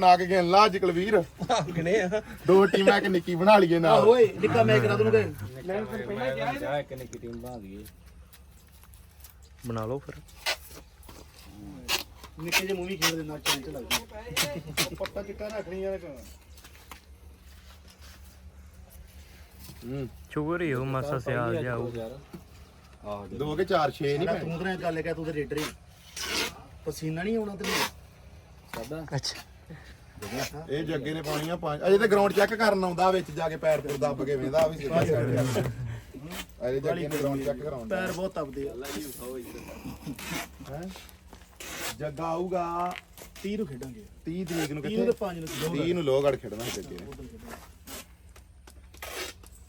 ਨਾਗ ਗਿਆ ਲਾ ਅੱਜ ਕੁਲਵੀਰ ਕਿਨੇ ਆ। ਦੋ ਟੀਮਾਂ ਇੱਕ ਨਿੱਕੀ ਬਣਾ ਲਈਏ ਨਾਲ। ਓਏ ਨਿੱਕਾ ਮੈਂ ਕਰਾ ਦੂੰਗਾ ਇੱਕ ਨਿੱਕੀ ਟੀਮ ਬਣਾ ਦਈਏ ਬਣਾ ਲਓ ਫਿਰ। ਨਿੱਕੇ ਜਿਹੇ ਮੂਵੀ ਖੇਡਦੇ ਨਾਲ ਚੈਂਟ ਲੱਗਦੀ ਪੱਟਾ ਚਿੱਟਾ ਰੱਖਣੀ ਯਾਰ ਹੂੰ। ਸ਼ੂਗਰ ਹੀ ਹੋ ਮਾਸਾ ਸਿਆਲ ਜਾਊ ਆਹ ਦੋ। ਕੇ ਚਾਰ ਛੇ ਨਹੀਂ ਤੂੰ ਤਾਂ ਗੱਲ ਕਹਿ ਤੂੰ ਤੇ ਰੇਡਰ ਹੀ। ਪਸੀਨਾ ਨਹੀਂ ਆਉਣਾ ਤੈਨੂੰ? ਸਾਦਾ ਅੱਛਾ। ਇਹ ਜੱਗੇ ਨੇ ਪਾਣੀਆਂ ਪੰਜ ਅਜੇ ਤੇ ਗਰਾਊਂਡ ਚੈੱਕ ਕਰਨ ਆਉਂਦਾ ਵਿੱਚ ਜਾ ਕੇ ਪੈਰ ਪੁਰ ਦੱਬ ਕੇ ਵੇਂਦਾ ਵੀ ਸਿੱਧਾ ਅਜੇ ਜੱਗੇ ਨੇ ਗਰਾਊਂਡ ਚੈੱਕ ਕਰਾਉਂਦਾ ਪੈਰ ਬਹੁਤ ਤਪਦੇ ਆ। ਹੈ? ਜੱਗਾ ਆਊਗਾ 30 ਨੂੰ ਖੇਡਾਂਗੇ। 30 ਤਰੀਕ ਨੂੰ 30 ਕਿੱਥੇ? ਨੂੰ 5 ਨੂੰ 30 ਨੂੰ ਲੋਹਗੜ ਖੇਡਣਾ ਹੈ ਜੱਗੇ ਨੇ।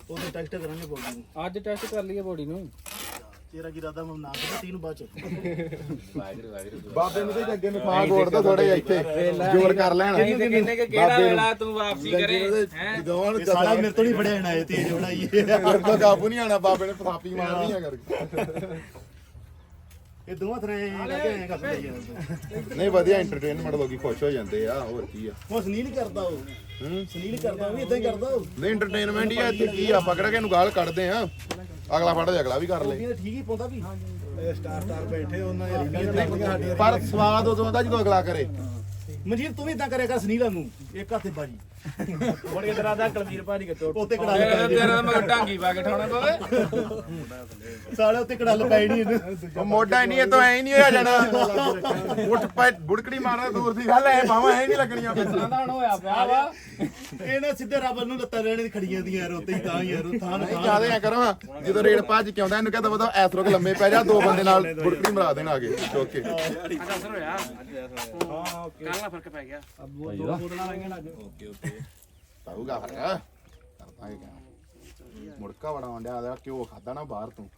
ਉਹਦੇ ਟੈਸਟ ਕਰਾਂਗੇ ਬੋਡੀ ਨੂੰ। ਅੱਜ ਟੈਸਟ ਕਰ ਲਈਏ ਬੋਡੀ ਨੂੰ। ਤੇਰਾ ਕੀ ਇਰਾਦਾ ਮੈਂ ਨਾ ਕਰਾਂ 30 ਨੂੰ ਬਾਅਦ ਚ। ਵਾਹਿਗੁਰੂ ਵਾਹਿਗੁਰੂ ਬਾਬੇ ਨੂੰ ਤੇ ਨੂੰ ਖਾ ਗੋੜਦਾ ਥੋੜੇ ਜਿਹਾ ਇੱਥੇ ਜੋਰ ਕਰ ਲੈਣ। ਕਹਿੰਦੇ ਕਿ ਕਿਹੜਾ ਵੇਲਾ ਤੂੰ ਵਾਪਸੀ ਕਰੇ ਹੈ? ਦੋਵਾਂ ਨੂੰ ਇਹ ਸਾਲਾ ਮੇਰੇ ਤੋਂ ਨਹੀਂ ਫੜਿਆ ਜਾਣਾ ਇਹ ਤੇਜ਼ ਬਣਾਈ ਮੇਰੇ ਤੋਂ ਕਾਬੂ ਨਹੀਂ ਆਣਾ ਬਾਬੇ ਨੇ ਥਾਪੀ ਮਾਰਨੀ ਆ ਕਰਕੇ। ਇਹ ਦੋਵਾਂ ਕਰਕੇ ਐਂ ਕਰਦੇ ਯਾਰ ਨਹੀਂ ਵਧੀਆ ਐਂਟਰਟੇਨਮੈਂਟ ਲੋਕੀ ਖੁਸ਼ ਹੋ ਜਾਂਦੇ ਆ ਹੋਰ ਕੀ ਆ। ਉਹ ਸੁਨੀਲ ਕਰਦਾ ਉਹ। ਹੂੰ। ਸੁਨੀਲ ਕਰਦਾ ਉਹ ਵੀ ਇਦਾਂ ਹੀ ਕਰਦਾ ਉਹ। ਨਹੀਂ ਐਂਟਰਟੇਨਮੈਂਟ ਹੀ ਆ ਇੱਥੇ ਕੀ ਆ ਆਪਾਂ ਕਿਹੜਾ ਕਿਹਨੂੰ ਗਾਲ ਕੱਢਦੇ ਆ। ਅਗਲਾ ਫੜ ਅਗਲਾ ਵੀ ਕਰ ਲੇ। ਇਹ ਠੀਕ ਹੀ ਪਾਉਂਦਾ ਵੀ। ਸਟਾਰ ਸਟਾਰ ਬੈਠੇ ਉਹਨਾਂ ਦੀਆਂ ਪਰ ਸਵਾਦ ਉਦੋਂ ਆਉਂਦਾ ਜਦੋਂ ਅਗਲਾ ਕਰੇ। ਮਨਜੀਤ ਤੂੰ ਵੀ ਇਦਾਂ ਕਰਿਆ ਕਰ ਸੁਨੀਲ ਨੂੰ ਇੱਕ ਹੱਥੇ ਬਾਜੀ। ਬੜ ਕੇ ਦਰਾ ਦਾ ਕਲਵੀਰ ਭਾਜੀ ਕੇ ਤੋੜ ਉੱਤੇ ਕੜਾ ਤੇਰਾ ਤੇਰਾ ਮੈਂ ਢਾਂਗੀ ਪਾ ਕੇ ਠਾਉਣਾ ਪਵੇ। ਸਾਲੇ ਉੱਤੇ ਕੜਲ ਪੈ ਨਹੀਂ ਇਹਨੂੰ। ਉਹ ਮੋਢਾ ਹੀ ਨਹੀਂ ਇਹ ਤਾਂ ਐ ਨਹੀਂ ਹੋਇਆ ਜਾਣਾ। ਉੱਠ ਪੈ ਬੁੜਕੜੀ ਮਾਰਨਾ ਦੂਰ ਦੀ ਗੱਲ ਐ ਬਾਵਾ ਐ ਨਹੀਂ ਲੱਗਣੀਆਂ ਤਾਂ ਹੁਣ ਹੋਇਆ ਪਿਆ ਵਾ। ਇਹ ਨਾ ਸਿੱਧੇ ਰੱਬ ਨੂੰ ਲੱਤਾਂ ਰਹਿਣੇ ਦੀ ਖੜੀਆਂ ਦੀਆਂ ਯਾਰ ਉੱਤੇ ਹੀ ਤਾਂ ਯਾਰ ਥਾਂ ਥਾਂ ਜ਼ਿਆਦਾ ਐ ਕਰੋ ਜਦੋਂ ਰੇਡ ਭੱਜ ਕੇ ਆਉਂਦਾ ਇਹਨੂੰ ਕਹਿੰਦਾ ਬਤਾ ਐਥਰੋ ਕੇ ਲੰਮੇ ਪੈ ਜਾ ਦੋ ਬੰਦੇ ਨਾਲ ਬੁੜਕੜੀ ਮਰਾ ਦੇਣ ਆਗੇ ਚੁੱਕ ਕੇ। ਪਾਊਗਾ ਫ਼ਰਕ ਕਰਦਾ ਹੈ ਕਿਆ ਮੁੜਕਾ ਬੜਾ ਆਉਂਦਾ ਆ ਕਿਉਂ ਖਾਦਾ ਨਾ ਬਾਹਰ ਤੂੰ।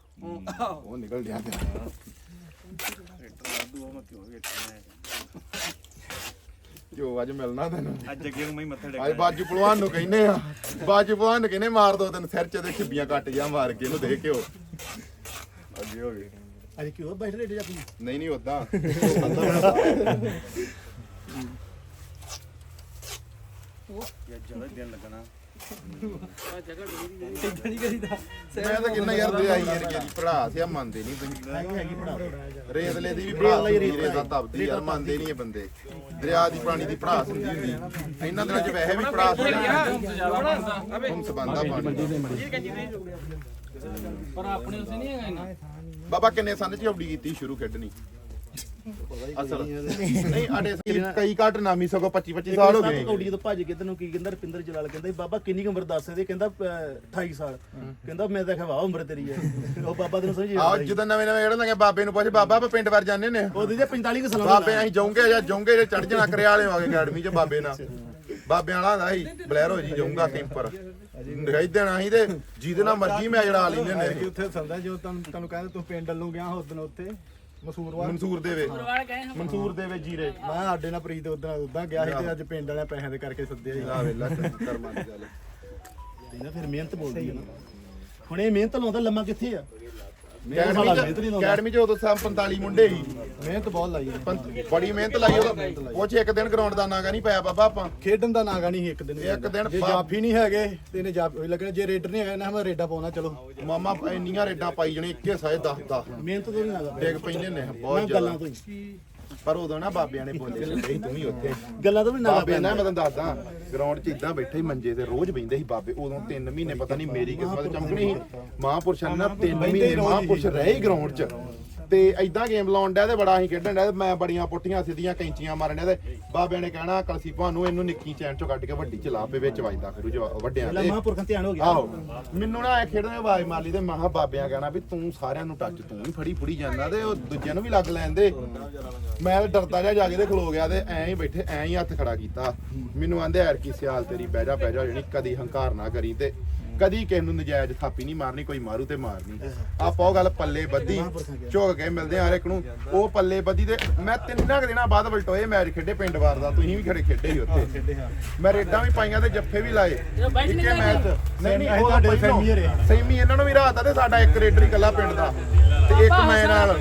ਉਹ ਨਿਕਲ ਗਿਆ ਤੇ ਜੋ ਅੱਜ ਮਿਲਣਾ ਤੈਨੂੰ। ਅੱਜ ਅੱਗੇ ਨੂੰ ਮੈਂ ਮੱਥਾ ਅੱਜ ਬਾਜੂ ਪਹਿਲਵਾਨ ਨੂੰ ਕਹਿੰਦੇ ਆ। ਬਾਜੂ ਪਹਿਲਵਾਨ ਨੂੰ ਕਹਿੰਦੇ ਮਾਰ ਦੋ ਤੈਨੂੰ ਸਿਰ ਚ ਤੇ ਖਿੱਬੀਆਂ ਕੱਟ ਜਾ ਮਾਰ ਕੇ ਇਹਨੂੰ ਦੇ ਕੇ ਉਹ ਅੱਗੇ ਹੋ ਗਏ। ਅੱਜ ਕਿਉਂ ਬੈਠ ਰੇਡੇ ਜਾ ਨਹੀਂ ਨਹੀਂ ਉਦਾਂ ਮੈਂ ਤਾਂ ਕਿੰਨਾ ਯਾਰ ਦਰਿਆਈ ਯਾਰ ਕੀ ਪੜਾ ਸਿਆ ਮੰਨਦੇ ਨਹੀਂ ਤੁਸੀਂ। ਰੇਤਲੇ ਦੀ ਵੀ ਪੜਾ ਰੇਤਾ ਤਪਦੀ ਯਾਰ ਮੰਨਦੇ ਨਹੀਂ ਇਹ ਬੰਦੇ। ਦਰਿਆ ਦੀ ਪਾਣੀ ਦੀ ਪੜਾਸ ਹੁੰਦੀ ਹੁੰਦੀ। ਇਹਨਾਂ ਦਿਨਾਂ 'ਚ ਵੈਸੇ ਵੀ ਪੜਾਸ ਹੁੰਦੀ। ਹੁਣ ਸਬੰਧਾ ਪਾਣੀ ਪਰ ਆਪਣੇ ਉਸੇ ਨਹੀਂ ਹੈਗਾ ਇਹਨਾਂ। ਬਾਬਾ ਕਿੰਨੇ ਸੰਨ 'ਚ ਔਡੀ ਕੀਤੀ, ਸ਼ੁਰੂ ਖੇਡਣੀ। ਅਸਲ ਨਹੀਂ ਆਡੇ ਕਈ ਘੱਟ ਨਾਮੀ ਸਗੋਂ 25 25 ਸਾਲ ਹੋ ਗਏ ਕੌਡੀ ਤੋਂ ਭੱਜ ਕੇ ਤੈਨੂੰ ਕੀ ਕਹਿੰਦਾ ਰਪਿੰਦਰ ਜਲਾਲ ਕਹਿੰਦਾ ਬਾਬਾ ਕਿੰਨੀ ਉਮਰ ਦੱਸ ਦੇ ਕਹਿੰਦਾ ਅਹ, 28 ਸਾਲ। ਕਹਿੰਦਾ ਮੈਂ ਤਾਂ ਖਵਾ ਉਮਰ ਤੇਰੀ ਹੈ। ਉਹ ਬਾਬਾ ਤੈਨੂੰ ਸਮਝੀ ਆਹ ਜਦੋਂ ਨਵੇਂ ਨਵੇਂ ਖੇਡਣ ਲੱਗੇ ਬਾਬੇ ਨੂੰ ਪੁੱਛ ਬਾਬਾ ਆਪਾਂ ਪਿੰਡ ਵਾਰ ਜਾਂਦੇ ਨੇ ਉਹਦੇ ਜੇ 45 ਕੁ ਸਾਲਾਂ ਬਾਬੇ ਅਸੀਂ ਜਾਉਂਗੇ ਜਾਂ ਜਾਉਂਗੇ ਜੇ ਚੜ ਜਣਾ ਕਰਿਆ ਵਾਲੇ ਵਾਗੇ ਅਕੈਡਮੀ 'ਚ ਬਾਬੇ ਨਾਲ। ਬਾਬੇ ਵਾਲਾ ਹੁੰਦਾ ਸੀ ਬਲੈਰੋ ਜੀ ਜਾਊਂਗਾ ਕੈਂਪਰ ਦਿਖਾਈ ਦੇਣਾ ਸੀ ਤੇ ਜਿਹਦੇ ਨਾਲ ਮਰਜ਼ੀ ਮੈਂ ਜੜਾ ਲੈਂਦੇ ਨੇ ਉੱਥੇ ਸੰਦਾ ਜੋ ਤੁਹਾਨੂੰ ਤੁਹਾਨੂੰ ਕਹਿੰਦੇ ਤੂੰ ਪਿੰਡ ਵੱਲੋਂ ਗਿਆ ਉਦੋਂ ਉੱਥੇ। ਮਸੂਰ ਵਾ ਮਨਸੂਰ ਦੇਵੇ। ਮਨਸੂਰ ਦੇਵੇ ਜੀਰੇ ਮੈਂ ਸਾਡੇ ਨਾਲ ਪ੍ਰੀਤ ਉਦੋਂ ਉਦਾਂ ਗਿਆ ਸੀ ਤੇ ਅੱਜ ਪਿੰਡ ਵਾਲਿਆਂ ਪੈਸਿਆਂ ਦੇ ਕਰਕੇ ਸੱਦਿਆ ਸੀ। ਲਾ ਵੇਲਾ ਕਰਮਾਂ ਦੀ ਗੱਲ। ਕਹਿੰਦਾ ਫਿਰ ਮਿਹਨਤ ਬੋਲਦੀ ਹੈ ਨਾ। ਹੁਣ ਇਹ ਮਿਹਨਤ ਲਾਉਂਦਾ ਲੰਮਾ ਕਿੱਥੇ ਆ? ਅਕੈਡਮੀ ਚ ਉਦੋਂ ਸਾਂ 45 ਮੁੰਡੇ ਸੀ। ਮਿਹਨਤ ਬਹੁਤ ਲਾਈ ਹੈ। ਬੜੀ ਮਿਹਨਤ ਲਾਈ ਉਹਦਾ ਉਹ ਚ ਇੱਕ ਦਿਨ ਗਰਾਊਂਡ ਦਾ ਨਾਗਾ ਨਹੀਂ ਪਾਇਆ ਬਾਬਾ ਆਪਾਂ। ਖੇਡਣ ਦਾ ਨਾਗਾ ਨਹੀਂ ਸੀ ਇੱਕ ਦਿਨ ਵੀ ਇੱਕ ਦਿਨ ਜੇ ਜਾਫੀ ਨਹੀਂ ਹੈਗੇ ਤੇ ਇਹਨੇ ਜਾਫੀ ਲੱਗਣਾ ਜੇ ਰੇਡਰ ਨਹੀਂ ਹੈਗਾ ਨਾ ਮੈਂ ਰੇਡਾ ਪਾਉਣਾ ਚਲੋ। ਮਾਮਾ ਇੰਨੀਆਂ ਰੇਡਾਂ ਪਾਈ ਜਣੇ ਇੱਕੇ ਸਾਏ 10 10 ਮਿਹਨਤ ਤੋਂ ਨਹੀਂ ਲੱਗਦਾ ਡਿੱਗ ਪੈਂਦੇ ਨੇ ਮੈਂ ਬਹੁਤ ਗੱਲਾਂ ਜ਼ਿਆਦਾ ਤੋਂ ਹੀ। ਪਰ ਉਦੋਂ ਨਾ ਬਾਬਿਆਂ ਨੇ ਬੋਲੇ ਸੀ। ਤੂੰ ਵੀ ਉੱਥੇ। ਗੱਲਾਂ ਤੋਂ ਵੀ ਨਾ ਬਾਬੇ ਨਾ ਮੈਂ ਤੁਹਾਨੂੰ ਦੱਸਦਾ ਗਰਾਊਂਡ 'ਚ ਇਦਾਂ ਬੈਠੇ ਹੀ ਮੰਜੇ ਤੇ ਰੋਜ਼ ਬੈਂਦੇ ਸੀ ਬਾਬੇ। ਉਦੋਂ 3 ਮਹੀਨੇ ਪਤਾ ਨਹੀਂ ਮੇਰੀ ਕਿਸਮਤ ਚਮਕਣੀ ਸੀ। ਮਹਾਂਪੁਰਸ਼ਾਂ ਨੇ ਨਾ 3 ਮਹੀਨੇ ਮਹਾਂਪੁਰਸ਼ ਰਹੇ ਹੀ ਗਰਾਊਂਡ 'ਚ। ਤੇ ਐਦਾਂ ਗੇਮ ਲਾਉਣ ਡਿਆ ਤੇ ਬੜਾ ਅਸੀਂ ਖੇਡਣ ਡਿਆ ਤੇ ਮੈਂ ਬੜੀਆਂ ਪੁੱਠੀਆਂ ਸਿੱਧੀਆਂ ਕੈਂਚੀਆਂ ਮਾਰਨ ਡਿਆ ਤੇ ਬਾਬਿਆਂ ਨੇ ਕਹਿਣਾ ਕਲਸੀ ਭਾਨੂੰ ਇਹਨੂੰ ਨਿੱਕੀ ਚੈਨ 'ਚੋਂ ਕੱਢ ਕੇ ਵੱਡੀ ਚਲਾ ਪੇ ਵਿੱਚ ਵੱਜਦਾ ਫਿਰੂ ਜੋ ਵੱਡਿਆਂ ਦੇ ਮਹਾਂਪੁਰਖਾਂ ਧਿਆਨ ਹੋ ਗਿਆ। ਆਹੋ। ਮੈਨੂੰ ਨਾ ਇਹ ਖੇਡਣ ਦੀ ਆਵਾਜ਼ ਮਾਰ ਲਈ ਤੇ ਮਹਾ ਬਾਬਿਆਂ ਕਹਿਣਾ ਵੀ ਤੂੰ ਸਾਰਿਆਂ ਨੂੰ ਟੱਚ ਤੂੰ ਵੀ ਫੜੀ ਫੜੀ ਜਾਂਦਾ ਤੇ ਉਹ ਦੂਜਿਆਂ ਨੂੰ ਵੀ ਲੱਗ ਲੈਂਦੇ ਮੈਂ ਤਾਂ ਡਰਦਾ ਜਿਹਾ ਜਾ ਕੇ ਤੇ ਖਲੋ ਗਿਆ ਤੇ ਐਂ ਹੀ ਬੈਠੇ ਐਂ ਹੀ ਹੱਥ ਖੜਾ ਕੀਤਾ। ਮੈਨੂੰ ਆਂਦੇ ਯਾਰ ਕੀ ਸਿਆਲ ਤੇਰੀ ਬਹਿ ਜਾ ਬਹਿ ਜਾ ਜਣੀ ਕਦੀ ਹੰਕਾਰ ਨਾ ਕਰੀ ਤੇ। ਕਦੀ ਕਿਸੇ ਨੂੰ ਨਜਾਇਜ਼ ਥਾਪੀ ਨਹੀਂ ਮਾਰਨੀ ਕੋਈ ਮਾਰੂ ਤੇ ਮਾਰਨੀ। ਆਪਾਂ ਉਹ ਗੱਲ ਪੱਲੇ ਬੱਧੀ ਝੁਕ ਕੇ ਮਿਲਦੇ ਆ ਹਰ ਇੱਕ ਨੂੰ। ਉਹ ਪੱਲੇ ਬੱਧੀ ਤੇ ਮੈਂ ਤਿੰਨਾਂ ਕੁ ਦਿਨਾਂ ਬਾਅਦ ਵਲਟੋਏ ਮੈਚ ਖੇਡੇ ਪਿੰਡ ਵਾਰ ਦਾ ਤੁਸੀਂ ਵੀ ਖੜੇ ਖੇਡੇ ਸੀ ਉੱਥੇ। ਮੈਂ ਰੇਡਾਂ ਵੀ ਪਾਈਆਂ ਤੇ ਜੱਫੇ ਵੀ ਲਾਏ। ਇੱਕੇ ਮੈਚ ਨਹੀਂ ਨਹੀਂ ਉਹ ਪਹਿਲੋਂ। ਸੈਮੀ। ਸੈਮੀ ਇਹਨਾਂ ਨੂੰ ਵੀ ਰਾਤ ਆ ਤੇ ਸਾਡਾ ਇੱਕ ਰੇਡਰ ਹੀ ਇਕੱਲਾ ਪਿੰਡ ਦਾ। ਤੇ ਇੱਕ ਮੈਂ ਨਾਲ।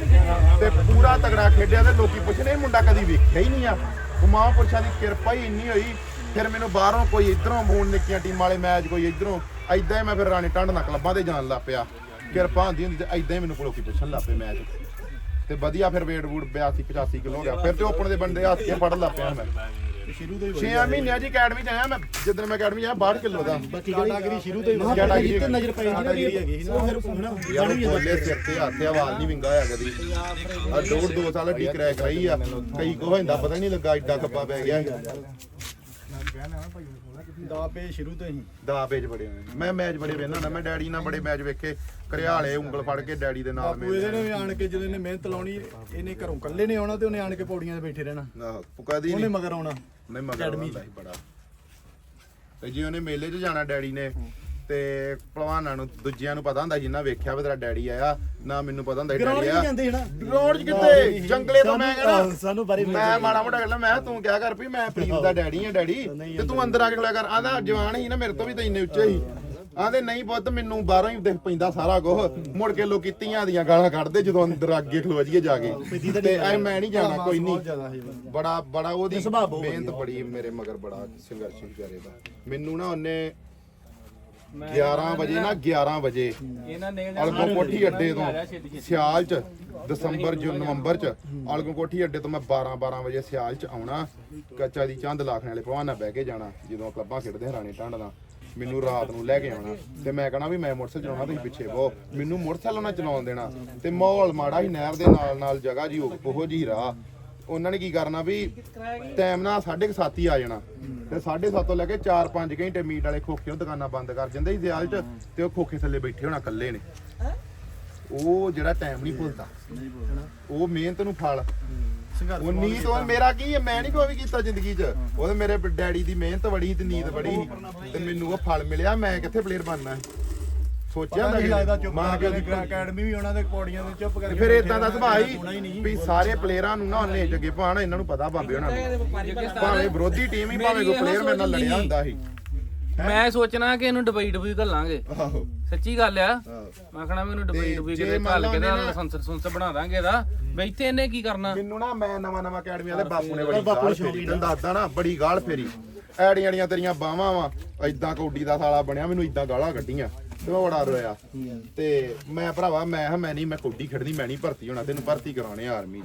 ਤੇ ਪੂਰਾ ਤਗੜਾ ਖੇਡਿਆ ਤੇ ਲੋਕੀ ਪੁੱਛਣੇ ਇਹ ਮੁੰਡਾ ਕਦੀ ਵੇਖਿਆ ਹੀ ਨਹੀਂ ਆ। ਉਹ ਮਹਾਂਪੁਰਸ਼ਾਂ ਦੀ ਕਿਰਪਾ ਹੀ ਇੰਨੀ ਹੋਈ। ਫਿਰ ਮੈਨੂੰ ਬਾਹਰੋਂ ਕੋਈ ਇਧਰੋਂ ਮੂਣ ਨਿੱਕੀਆਂ ਟੀਮਾਂ ਵਾਲੇ ਮੈਚ ਕੋਈ ਇਧਰੋਂ ਐਦਾਂ ਹੀ ਮੈਂ ਫਿਰ ਰਾਣੀ ਟੰਡ ਨਾਲ ਕਲੱਬਾਂ ਤੇ ਜਾਣ ਲੱਗ ਪਿਆ। ਕਿਰਪਾ ਹੁੰਦੀ ਹੁੰਦੀ ਤੇ ਐਦਾਂ ਹੀ ਮੈਨੂੰ ਲੋਕੀ ਪੁੱਛਣ ਲੱਗ ਪਏ ਮੈਚ। ਤੇ ਵਧੀਆ ਫਿਰ ਵੇਟ ਵੂਟ 82 85 ਕਿਲੋ ਹੋ ਗਿਆ। ਫਿਰ ਤੇ ਓਪਨ ਦੇ ਬੰਦੇ ਹੱਥ ਕੇ ਪੜਨ ਲੱਗ ਪਿਆ ਮੈਂ। ਸ਼ੁਰੂ ਤੋਂ ਹੀ 6 ਮਹੀਨਿਆਂ ਦੀ ਅਕੈਡਮੀ ਚ ਆਇਆ ਮੈਂ। ਜਦੋਂ ਮੈਂ ਅਕੈਡਮੀ ਆਇਆ 62 ਕਿਲੋ ਦਾ। ਜਿਹੜੀ ਸ਼ੁਰੂ ਤੋਂ ਹੀ ਜਿਹੜੀ ਜਿੱਤੇ ਨਜ਼ਰ ਪੈ ਜਾਂਦੀ ਨਾ ਜਿਹੜੀ ਹੈਗੀ ਸੀ ਨਾ। ਉਹ ਫਿਰ ਯਾਰ ਵੀ ਬੋਲੇ ਸਿਰ ਤੇ ਹੱਥ ਆ ਵਾਲ ਨਹੀਂ ਵਿੰਗਾ ਹੋਇਆ ਕਦੀ ਆ ਡੋੜ ਦੋ ਸਾਲ ਡੀ ਕਰੈਕ ਰਹੀ ਆ। ਕਈ ਕੋ ਹੁੰਦਾ ਪਤਾ ਨਹੀਂ ਲੱਗਾ ਐਡਾ ਖੱਪਾ ਪੈ ਗਿਆ। ਦਾ ਪੇ ਸ਼ੁਰੂ ਤੋਂ ਹੀ। ਦਾ ਪੇਜ ਬੜੇ ਹੋਏ। ਨੇ। ਮੈਂ ਮੈਚ ਬੜੇ ਵੇਖਣਾ ਹੁੰਦਾ। ਮੈਂ ਡੈਡੀ ਨਾਲ ਬੜੇ ਮੈਚ ਵੇਖੇ। ਘਰਿਆਲੇ ਉਂਗਲ ਫੜ ਕੇ ਡੈਡੀ ਦੇ ਨਾਲ ਬਾਪੂ ਇਹਦੇ ਨੇ ਵੀ ਆਣ ਕੇ ਜਦੋਂ ਇਹਨੇ ਮਿਹਨਤ ਲਾਉਣੀ ਇਹਨੇ ਘਰੋਂ ਇਕੱਲੇ ਨੇ ਆਉਣਾ ਤੇ ਉਹਨੇ ਆਣ ਕੇ ਪੌੜੀਆਂ 'ਤੇ ਬੈਠੇ ਰਹਿਣਾ। ਆਹ, ਕਦੀ ਉਹਨੇ ਨਹੀਂ ਮਗਰ ਆਉਣਾ। ਨਹੀਂ ਮਗਰ ਹੁੰਦਾ ਸੀ ਬੜਾ। ਤੇ ਜੇ ਉਹਨੇ ਮੇਲੇ 'ਚ ਜਾਣਾ ਡੈਡੀ ਨੇ ਤੇ ਭਲਵਾਨਾਂ ਨੂੰ ਦੂਜਿਆਂ ਨੂੰ ਪਤਾ ਹੁੰਦਾ ਜਿੰਨਾ ਵੇਖਿਆ ਵੀ ਤੇਰਾ ਡੈਡੀ ਆਇਆ ਨਾ ਮੈਨੂੰ ਪਤਾ ਹੁੰਦਾ ਸੀ ਡੈਡੀ ਆ ਜਾਂਦੇ ਹਨਾ? ਗਰਾਊਂਡ 'ਚ ਜੰਗਲੇ ਤੋਂ ਮੈਂ ਕਹਿੰਦਾ ਸਾਨੂੰ ਬਾਰੇ ਮੈਂ ਮਾੜਾ ਮੋਟਾ ਗੱਲਾਂ ਮੈਂ ਕਿਹਾ ਤੂੰ ਕਿਆ ਕਰ ਵੀ ਮੈਂ ਪ੍ਰੀਤ ਦਾ ਡੈਡੀ ਆ ਡੈਡੀ। ਤੇ ਤੂੰ ਅੰਦਰ ਆ ਕੇ ਖੜਿਆ ਕਰ। ਆਂਦਾ ਜਵਾਨ ਹੀ ਨਾ ਮੇਰੇ ਤੋਂ ਵੀ ਤਾਂ ਇੰਨੇ ਉੱਚੇ ਹੀ। ਆਂਦੇ ਨਹੀਂ ਪੁੱਤ ਮੈਨੂੰ ਬਾਹਰੋਂ ਹੀ ਦਿਖ ਪੈਂਦਾ ਸਾਰਾ ਕੁਝ ਮੁੜ ਕੇ ਲੋਕੀ ਧੀਆਂ ਦੀਆਂ ਗਾਲਾਂ ਕੱਢਦੇ ਜਦੋਂ ਅੰਦਰ ਅੱਗੇ ਖਲੋ ਜਾਈਏ ਜਾ ਕੇ। ਤੇ ਐ ਮੈਂ ਨਹੀਂ ਜਾਣਾ ਕੋਈ ਨਹੀਂ। ਬੜਾ ਬੜਾ ਉਹਦੀ ਮਿਹਨਤ ਬੜੀ ਮੇਰੇ ਮਗਰ ਬੜਾ ਸੰਘਰਸ਼ ਵਿਚਾਰੇ ਦਾ। ਮੈਨੂੰ ਨਾ ਉਹਨੇ 11 ਵਜੇ ਨਾ 11 ਵਜੇ। ਇਹਨਾਂ ਨੇ ਅਲਗੋ ਕੋਠੀ ਅੱਡੇ ਤੋਂ ਸਿਆਲ ਚ ਦਸੰਬਰ ਜੂ ਨਵੰਬਰ ਚ। ਅਲਗੋ ਕੋਠੀ ਅੱਡੇ ਤੋਂ ਮੈਂ 12 12 ਵਜੇ ਸਿਆਲ ਚ ਆਉਣਾ। ਕੱਚਾ ਦੀ ਚੰਦ ਲਾਖਣ ਵਾਲੇ ਭਵਾਨ ਨਾਲ ਬਹਿ ਕੇ ਜਾਣਾ ਜਦੋਂ ਕਲੱਬਾਂ ਖੇਡਦੇ ਹਰਾਣੇ ਟੰਡ ਦਾ ਮੈਨੂੰ ਰਾਤ ਨੂੰ ਲੈ ਕੇ ਆਉਣਾ। ਤੇ ਮੈਂ ਕਹਣਾ ਵੀ ਮੈਂ ਮੋਟਰਸਾਈਕਲ ਚਲਾਉਣਾ ਤੁਸੀਂ ਪਿੱਛੇ ਬਹੁ ਮੈਨੂੰ ਮੋਟਰਸਾਈਕਲ ਉਹਨਾਂ ਚਲਾਉਣ ਦੇਣਾ। ਤੇ ਮਾਹੌਲ ਮਾੜਾ ਹੀ ਨਹਿਰ ਦੇ ਨਾਲ ਨਾਲ ਜਗ੍ਹਾ ਜੀ ਉਹ- ਉਹੋ ਜੀ ਰਾਹ। ਉਹਨਾਂ ਨੇ ਕੀ ਕਰਨਾ ਵੀ ਟਾਈਮ ਨਾਲ 7:30 ਹੀ ਆ ਜਾਣਾ। ਤੇ 7:30 ਤੋਂ ਲੈ ਕੇ 4-5 ਘੰਟੇ ਮੀਟ ਵਾਲੇ ਖੋਖੇ ਉਹ ਦੁਕਾਨਾਂ ਬੰਦ ਕਰ ਜਾਂਦੇ ਸੀ ਸਿਆਲ ਚ ਤੇ ਉਹ ਖੋਖੇ ਥੱਲੇ ਬੈਠੇ ਹੋਣਾ ਇਕੱਲੇ ਨੇ। ਉਹ ਜਿਹੜਾ ਟਾਈਮ ਨਹੀਂ ਭੁੱਲਦਾ। ਉਹ ਮਿਹਨਤ ਨੂੰ ਫਲ ਉਹ ਨੀਤ ਉਹ ਮੇਰਾ ਕੀ ਹੈ? ਮੈਂ ਨਹੀਂ ਕੋਈ ਵੀ ਕੀਤਾ ਜ਼ਿੰਦਗੀ 'ਚ। ਉਹਦੇ ਮੇਰੇ ਡੈਡੀ ਦੀ ਮਿਹਨਤ ਬੜੀ ਤੇ ਨੀਤ ਬੜੀ ਤੇ ਮੈਨੂੰ ਉਹ ਫਲ ਮਿਲਿਆ ਮੈਂ ਕਿੱਥੇ ਪਲੇਅਰ ਬਣਨਾ ਹੈ? ਸੋਚਿਆ ਨਹੀਂ ਲੱਗਦਾ ਚੁੱਪ ਮਾਂ ਕਰਕੇ ਦੀ ਅਕੈਡਮੀ ਵੀ ਉਹਨਾਂ ਦੇ ਪੌੜੀਆਂ 'ਤੇ ਚੁੱਪ ਕਰਕੇ ਫਿਰ ਇਦਾਂ ਦਾ ਸੁਭਾਅ ਹੀ ਵੀ ਸਾਰੇ ਪਲੇਅਰਾਂ ਨੂੰ ਨਾ ਉਹਨੇ ਜੱਗੇ ਪਾਣ ਇਹਨਾਂ ਨੂੰ ਪਤਾ ਬਾਬੇ ਉਹਨਾਂ ਨੂੰ। ਭਾਵੇਂ ਵਿਰੋਧੀ ਟੀਮ ਹੀ ਭਾਵੇਂ ਕੋਈ ਪਲੇਅਰ ਮੇਰੇ ਨਾਲ ਲੜਿਆ ਹੁੰਦਾ ਸੀ। ਮੈਂ ਸੋਚਣਾ ਕਿ ਇਹਨੂੰ ਡਬਈ ਡਬਈ ਘੱਲਾਂਗੇ। ਆਹੋ। ਸੱਚੀ ਗੱਲ ਆ। ਮੈਂ ਕਹਣਾ ਮੈਨੂੰ ਡਬਈ ਡਬਈ ਕਿਤੇ ਘੱਲ ਕੇ ਨਾ- ਲਾਇਸੈਂਸ ਸੁੰਸ ਬਣਾ ਦਾਂਗੇ ਇਹਦਾ। ਵੀ ਇੱਥੇ ਇਹਨੇ ਕੀ ਕਰਨਾ? ਮੈਨੂੰ ਨਾ ਮੈਂ ਨਵਾਂ ਨਵਾਂ ਅਕੈਡਮੀ ਵਾਲੇ ਬਾਪੂ ਨੇ ਬੜੀ ਬਾਪੂ ਸ਼ੌਕ ਦੱਸਦਾ ਨਾ ਬੜੀ ਗਾਲ ਫੇਰੀ। ਐੜੀਆਂ ਐੜੀਆਂ ਤੇਰੀਆਂ ਬਾਹਾਂ ਵਾ। ਐਦਾਂ ਕੌਡੀ ਦਾ ਸਾਲਾ ਬਣਿਆ ਮੈਨੂੰ ਐਦਾਂ ਗਾਲਾਂ ਕੱਢੀਆਂ। ਤੇ ਮੈਂ ਬੜਾ ਰੋਇਆ। ਤੇ ਮੈਂ ਭਰਾਵਾ ਮੈਂ ਕਿਹਾ ਮੈਂ ਨਹੀਂ ਮੈਂ ਕੌਡੀ ਖੇਡਣੀ ਮੈਂ ਨਹੀਂ ਭਰਤੀ ਹੋਣਾ ਤੈਨੂੰ ਭਰਤੀ ਕਰਾਉਣੇ ਆ ਆਰਮੀ।